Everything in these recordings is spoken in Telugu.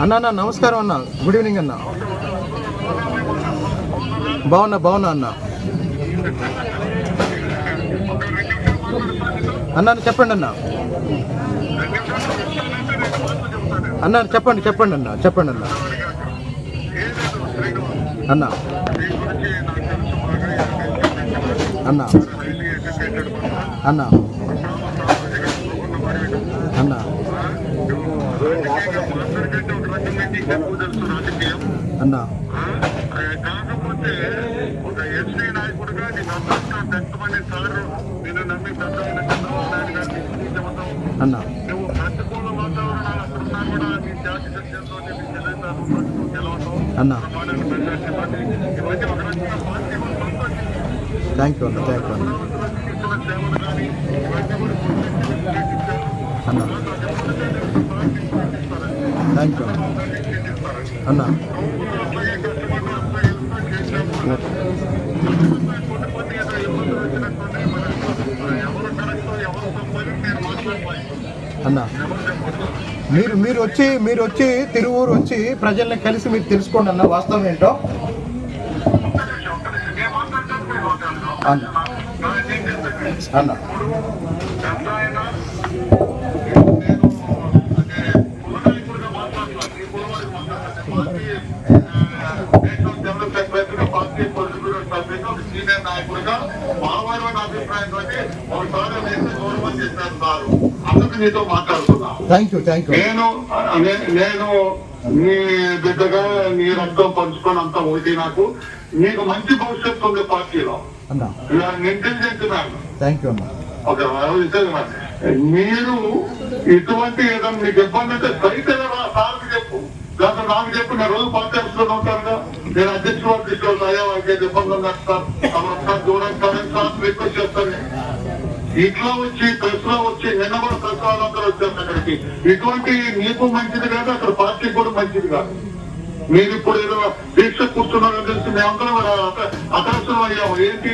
అన్న అన్న నమస్కారం అన్న. గుడ్ ఈవినింగ్ అన్న. బాగున్నా బాగున్నా అన్న. అన్న చెప్పండి అన్న. అన్న చెప్పండి చెప్పండి అన్న చెప్పండి అన్న. అన్న. అన్న. అన్న. అన్న. అన్న. కాకపోతే ఒక ఎస్సీ నాయకుడుగా నీకు అదృష్టం వ్యక్తమని సారు నేను నమ్మి పెద్దమైన చంద్రబాబు నాయుడు గారిని చెబుతాం అన్న. నువ్వు ప్రతికూల వాతావరణాలు అక్కడ ఉన్నా కూడా నీ జాతి సత్యంతో నీ చెల్లెతాను గెలవటం అన్న. ప్రమాణాలు మెజార్టీ పార్టీ ఇవన్నీ ఒక రకంగా పార్టీ థ్యాంక్ యూ అన్న. థ్యాంక్ యూ అన్న. ఇచ్చిన సేవలు అన్న. అన్న. మీరు మీరు వచ్చి మీరు వచ్చి తిరువూరు వచ్చి ప్రజల్ని కలిసి మీరు తెలుసుకోండి అన్న వాస్తవం ఏంటో? అన్న. అన్న ఎంత అయినా నేను అంటే కులనాయకుడిగా మాట్లాడతాను ఈ కులవాడికి మాట్లాడతాను పార్టీ నేషనల్ జనరల్ సెక్రటరీగా పార్టీ పొలిటికల్ సభ్యుగా ఒక సీనియర్ నాయకుడిగా మానవారి అభిప్రాయం తోటి ఒకసారి నేను గౌరవం చేశాను అందుకు నీతో మాట్లాడుతున్నా థ్యాంక్ యూ థ్యాంక్ యూ నేను నేను నీ బిడ్డగా నీ రక్తం పంచుకొని అంత ఒకటి నాకు. నీకు మంచి భవిష్యత్తు ఉంది పార్టీలో. ఇంటెలిజెంట్ మ్యాన్ థ్యాంక్ యూ మీరు ఇటువంటి ఏదైనా మీకు ఇబ్బంది అంటే సైతే సార్కి చెప్పు. లేకపోతే నాకు చెప్పు నేను రోజు ఆఫీస్లో ఉంటానుగా. నేను అధ్యక్షుడు వారికి తీసుకెళ్తా అయ్యా వారికి ఏది ఇబ్బంది ఉంది సార్? తమ ఒకసారి దూరం సార్? సార్ రిక్వెస్ట్ చేస్తాను ఇట్లా వచ్చి ప్రెస్లో వచ్చి నిన్న కూడా ప్రెస్ వాళ్ళందరూ వచ్చారు అక్కడికి. ఇటువంటి మీకు మంచిది కాదు అక్కడ పార్టీకి కూడా మంచిది కాదు. మీరు ఇప్పుడు ఏదో దీక్ష కూర్చున్నారని తెలిసి మేమందరం అతరసం అయ్యాము. ఏంటి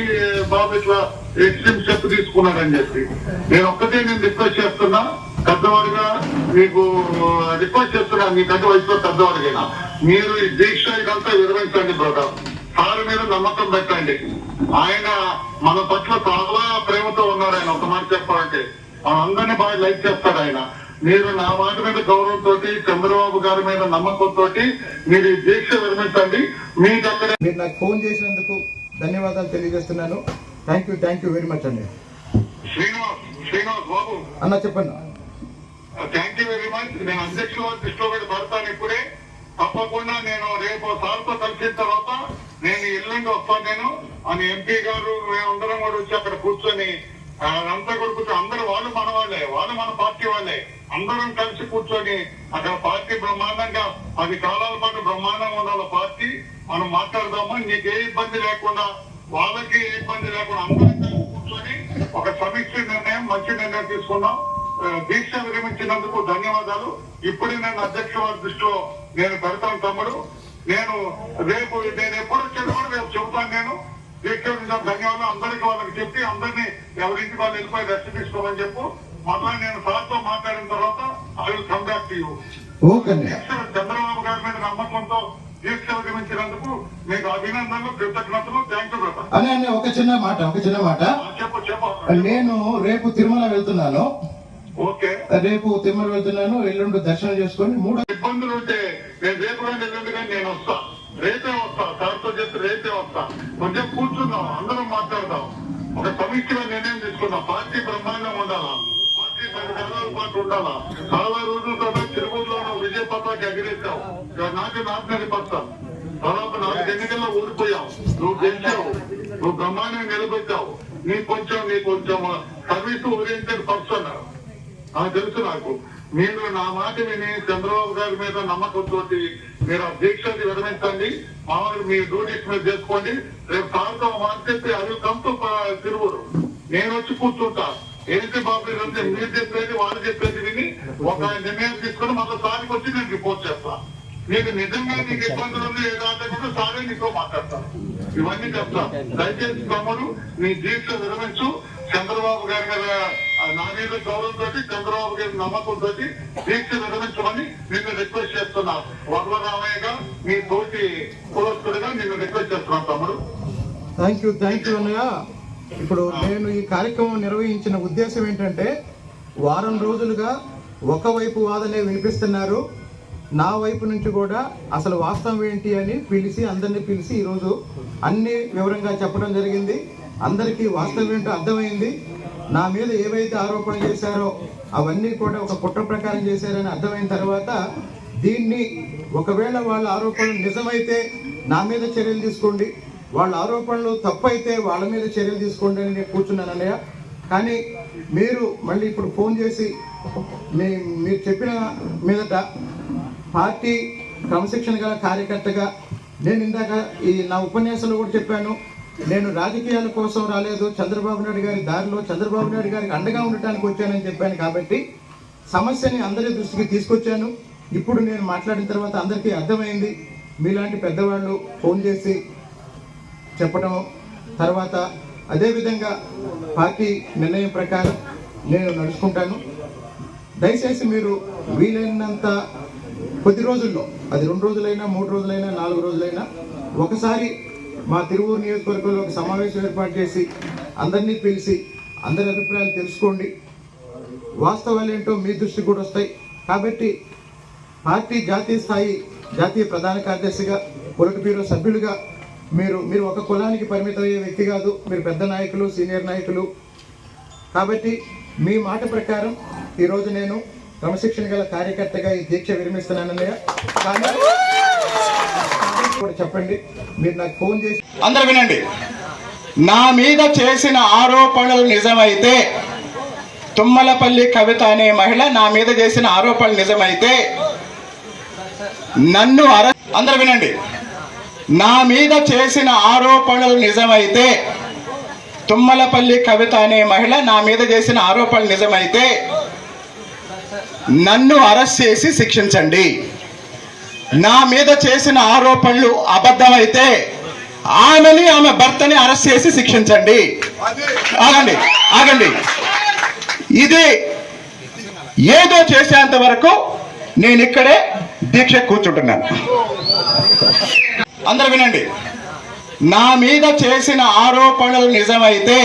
బాబు ఇట్లా ఎక్స్ట్రీమ్ స్టెప్ తీసుకున్నారని చెప్పి. నేను ఒక్కటే నేను రిక్వెస్ట్ చేస్తున్నా పెద్దవాడిగా మీకు రిక్వెస్ట్ చేస్తున్నా మీకంటే వయసులో పెద్దవాడికైనా. మీరు ఈ దీక్ష ఇదంతా విరమించండి బ్రదర్. సార్ మీద నమ్మకం పెట్టండి. ఆయన మన పట్ల చాలా ప్రేమతో ఉన్నారు ఆయన. ఒక మాట చెప్పాలంటే. మనందరినీ బాగా లైక్ చేస్తారు ఆయన. మీరు నా మాట మీద గౌరవంతో చంద్రబాబు గారి మీద నమ్మకంతో మీరు దీక్ష విరమించండి మీకు అక్కడ మీరు నాకు ఫోన్ చేసినందుకు ధన్యవాదాలు తెలియజేస్తున్నాను. Thank you thank you very much అండి. శ్రీనివాస్ శ్రీనివాస్ బాబు. అన్న చెప్పండి. థ్యాంక్ యూ వెరీ మచ్ నేను అధ్యక్షుల వారి దృష్టిలో కూడా పడతాను ఇప్పుడే తప్పకుండా నేను రేపు సార్తో కలిసిన తర్వాత నేను ఎల్లుండి వస్తాను. నేను అని ఎంపీ గారు మేమందరం కూడా వచ్చి అక్కడ కూర్చొని అంతా కూడా కూర్చొని అందరూ వాళ్ళు మన వాళ్ళే వాళ్ళు మన పార్టీ వాళ్ళే. అందరం కలిసి కూర్చొని అక్కడ పార్టీ బ్రహ్మాండంగా పది కాలాల పాటు బ్రహ్మాండంగా ఉండాలి పార్టీ. మనం మాట్లాడదామా? నీకు ఏ ఇబ్బంది లేకుండా వాళ్ళకి ఏ ఇబ్బంది లేకుండా అందరం కలిసి కూర్చొని ఒక సమీక్ష నిర్ణయం మంచి నిర్ణయం తీసుకున్నాం. దీక్ష విరమించినందుకు ధన్యవాదాలు. ఇప్పుడే నేను అధ్యక్ష వారి దృష్టిలో నేను పెడతాను తమ్ముడు. నేను రేపు నేను ఎప్పుడు వచ్చేది కూడా రేపు చెబుతాను నేను. దీక్ష విరమించిన ధన్యవాదాలు. అందరికి వాళ్ళకి చెప్పి అందరినీ ఎవరింటికి వాళ్ళు వెళ్ళిపోయి రెస్ట్ తీసుకోమని చెప్పు. మళ్ళా నేను సార్తో మాట్లాడిన తర్వాత I will come back to you Chandrababu గారి మీద నమ్మకంతో దీక్ష విరమించినందుకు మీకు అభినందనలు కృతజ్ఞతలు. థ్యాంక్ యూ అనే ఒక చిన్న మాట ఒక చిన్న మాట. చెప్పు చెప్పు. నేను రేపు తిరుమల వెళ్తున్నాను. రేపు తిరుమల వెళ్తున్నాను ఎల్లుండి దర్శనం చేసుకొని మూడో ఇబ్బందులు ఉంటే నేను రేపు కానీ ఎల్లుండి కానీ నేను వస్తా. రేపే వస్తా. సార్తో చెప్పి రేపే వస్తా. కొంచెం కూర్చుందాం అందరం మాట్లాడదాం. ఒక సమీక్షగా నిర్ణయం తీసుకుందాం. పార్టీ బ్రహ్మాండంగా ఉండాలా? పార్టీ పాటు ఉండాలా? చాలా రోజుల తర్వాత తిరుపతిలో విజయ పతాకి ఎగిరేసావు ఇవాళ నాకు నాటినది పడతాం తర్వాత నాలుగు ఎన్నికల్లో ఓడిపోయావు. నువ్వు గెలిచావు. నువ్వు బ్రహ్మాండంగా నిలబెట్టావు. నీ కొంచెం నీ కొంచెం సర్వీస్ ఓరియంటెడ్ పర్సన్ నాకు తెలుసు నాకు. మీరు నా మాట విని చంద్రబాబు గారి మీద నమ్మకంతో మీరు ఆ దీక్షని విరమించండి. మామూలు మీ డ్యూటీస్ మీద చేసుకోండి. రేపు సాయంత్రం మార్చేస్తే అవి అది కంపు తిరుగురు నేను వచ్చి కూర్చుంటా. ఏంటి బాబు ఇదంతా మీరు చెప్పేది వాళ్ళు చెప్పేది విని ఒక నిర్ణయం తీసుకొని మళ్ళీ సారికి వచ్చి నేను రిపోర్ట్ చేస్తా. నీకు నిజంగా నీకు ఇబ్బందులు ఉంది ఏదో కూడా సారే నీతో మాట్లాడతాను ఇవన్నీ చెప్తా. దయచేసి తమ్ముడు నీ దీక్ష విరమించు. చంద్రబాబు గారి మీద ఆ గౌరవం తోటి చంద్రబాబు గారి నమ్మకంతో దీక్ష నిర్వహించమని నిన్ను రిక్వెస్ట్ చేస్తున్నా. వరలరామయ్యగా మీ తోటి కులస్తుడిగా నిన్ను రిక్వెస్ట్ చేస్తున్నాం తమ్ముడు. థ్యాంక్ యూ థ్యాంక్ యూ అన్నయ్య. ఇప్పుడు నేను ఈ కార్యక్రమం నిర్వహించిన ఉద్దేశం ఏంటంటే వారం రోజులుగా ఒకవైపు వాదనే వినిపిస్తున్నారు. నా వైపు నుంచి కూడా అసలు వాస్తవం ఏంటి అని పిలిచి అందరినీ పిలిచి ఈరోజు అన్ని వివరంగా చెప్పడం జరిగింది. అందరికీ వాస్తవం ఏంటో అర్థమైంది. నా మీద ఏవైతే ఆరోపణలు చేశారో అవన్నీ కూడా ఒక కుట్ర ప్రకారం చేశారని అర్థమైన తర్వాత దీన్ని ఒకవేళ వాళ్ళ ఆరోపణలు నిజమైతే నా మీద చర్యలు తీసుకోండి. వాళ్ళ ఆరోపణలు తప్పైతే వాళ్ళ మీద చర్యలు తీసుకోండి అని నేను కూర్చున్నాను అన్నయ్య. కానీ మీరు మళ్ళీ ఇప్పుడు ఫోన్ చేసి మీ మీరు చెప్పిన మీదట పార్టీ క్రమశిక్షణ గల కార్యకర్తగా నేను ఇందాక ఈ నా ఉపన్యాసంలో కూడా చెప్పాను. నేను రాజకీయాల కోసం రాలేదు. చంద్రబాబు నాయుడు గారి దారిలో చంద్రబాబు నాయుడు గారికి అండగా ఉండటానికి వచ్చానని చెప్పాను కాబట్టి సమస్యని అందరి దృష్టికి తీసుకొచ్చాను. ఇప్పుడు నేను మాట్లాడిన తర్వాత అందరికీ అర్థమైంది. మీలాంటి పెద్దవాళ్ళు ఫోన్ చేసి చెప్పడం తర్వాత అదేవిధంగా పార్టీ నిర్ణయం ప్రకారం నేను నడుచుకుంటాను. దయచేసి మీరు వీలైనంత కొద్ది రోజుల్లో అది రెండు రోజులైనా మూడు రోజులైనా నాలుగు రోజులైనా ఒకసారి మా తిరువూరు నియోజకవర్గంలో ఒక సమావేశం ఏర్పాటు చేసి అందరినీ పిలిచి అందరి అభిప్రాయాలు తెలుసుకోండి. వాస్తవాలు ఏంటో మీ దృష్టికి కూడా వస్తాయి. కాబట్టి పార్టీ జాతీయ స్థాయి జాతీయ ప్రధాన కార్యదర్శిగా పొలిట్ బ్యూరో సభ్యులుగా మీరు మీరు ఒక కులానికి పరిమితమయ్యే వ్యక్తి కాదు. మీరు పెద్ద నాయకులు సీనియర్ నాయకులు. కాబట్టి మీ మాట ప్రకారం ఈరోజు నేను క్రమశిక్షణ గల కార్యకర్తగా ఈ దీక్ష విరమిస్తున్నానన్నయ్య కానీ కూడా చెప్పండి. మీరు నాకు ఫోన్ చేసి అందరు వినండి. నా మీద చేసిన ఆరోపణలు నిజమైతే తుమ్మలపల్లి కవిత అనే మహిళ నా మీద చేసిన ఆరోపణలు నిజమైతే నన్ను అర అందరు వినండి. నా మీద చేసిన ఆరోపణలు నిజమైతే తుమ్మలపల్లి కవిత అనే మహిళ నా మీద చేసిన ఆరోపణలు నిజమైతే నన్ను అరెస్ట్ చేసి శిక్షించండి. నా మీద చేసిన ఆరోపణలు అబద్ధమైతే ఆమెని ఆమె భర్తని అరెస్ట్ చేసి శిక్షించండి. ఆగండి ఆగండి. ఇది ఏదో చేసేంత వరకు నేను ఇక్కడే దీక్ష కూర్చుంటున్నాను. అందరు వినండి. నా మీద చేసిన ఆరోపణలు నిజమైతే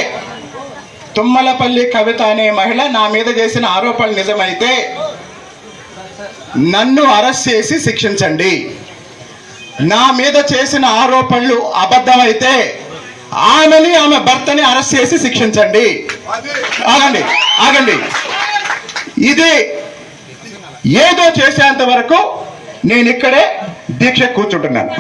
తుమ్మలపల్లి కవిత అనే మహిళ నా మీద చేసిన ఆరోపణలు నిజమైతే నన్ను అరెస్ట్ చేసి శిక్షించండి. నా మీద చేసిన ఆరోపణలు అబద్ధమైతే ఆమెని ఆమె భర్తని అరెస్ట్ చేసి శిక్షించండి. ఆగండి ఆగండి. ఇది ఏదో చేసేంత వరకు నేను ఇక్కడే దీక్ష కూర్చుంటున్నాను.